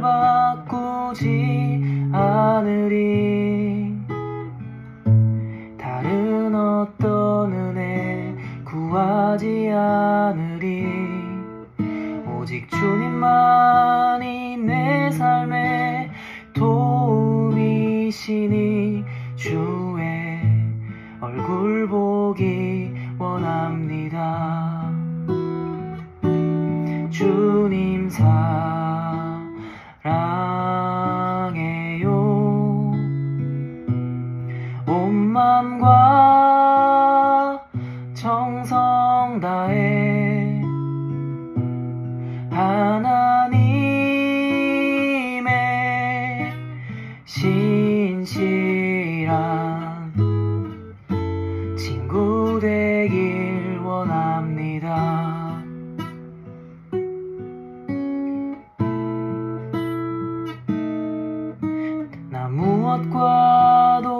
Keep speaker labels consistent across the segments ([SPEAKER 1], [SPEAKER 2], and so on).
[SPEAKER 1] 바꾸지 않으리. 다른 어떤 은혜 구하지 않으리. 오직 주님만이 내 삶의 온 맘과 정성 다해 하나님의 신실한 친구 되길 원합니다. 나 무엇과도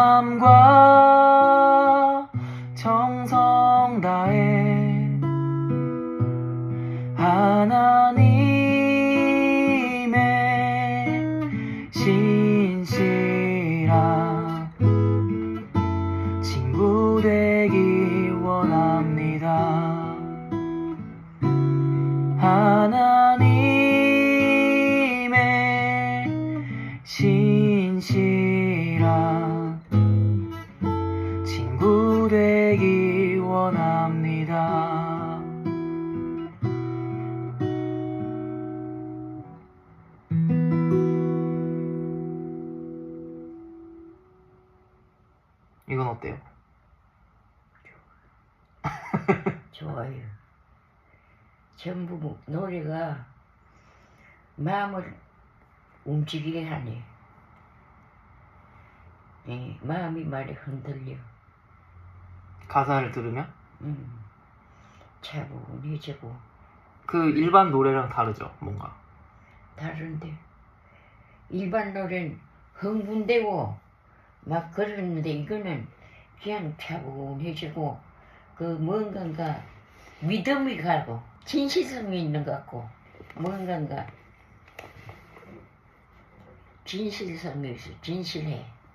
[SPEAKER 1] 맘과 정성 다해 하나님의 신실한 친구 되기 원합니다. 하나님의 신실 원합니다. 이건 어때요?
[SPEAKER 2] 좋아요. 전부 뭐 노래가 마음을 움직이게 하네. 예, 마음이 말이 흔들려.
[SPEAKER 1] 가사를 들으면
[SPEAKER 2] 음, 차분해지고
[SPEAKER 1] 그 일반 노래랑 다르죠, 뭔가.
[SPEAKER 2] 다른데. 일반 노래는 흥분되고 막 그러는데 이거는 그냥 차분해지고 그 뭔가가 믿음이 가고 진실성이 있는 것 같고 뭔가가 진실성이 있어 진실해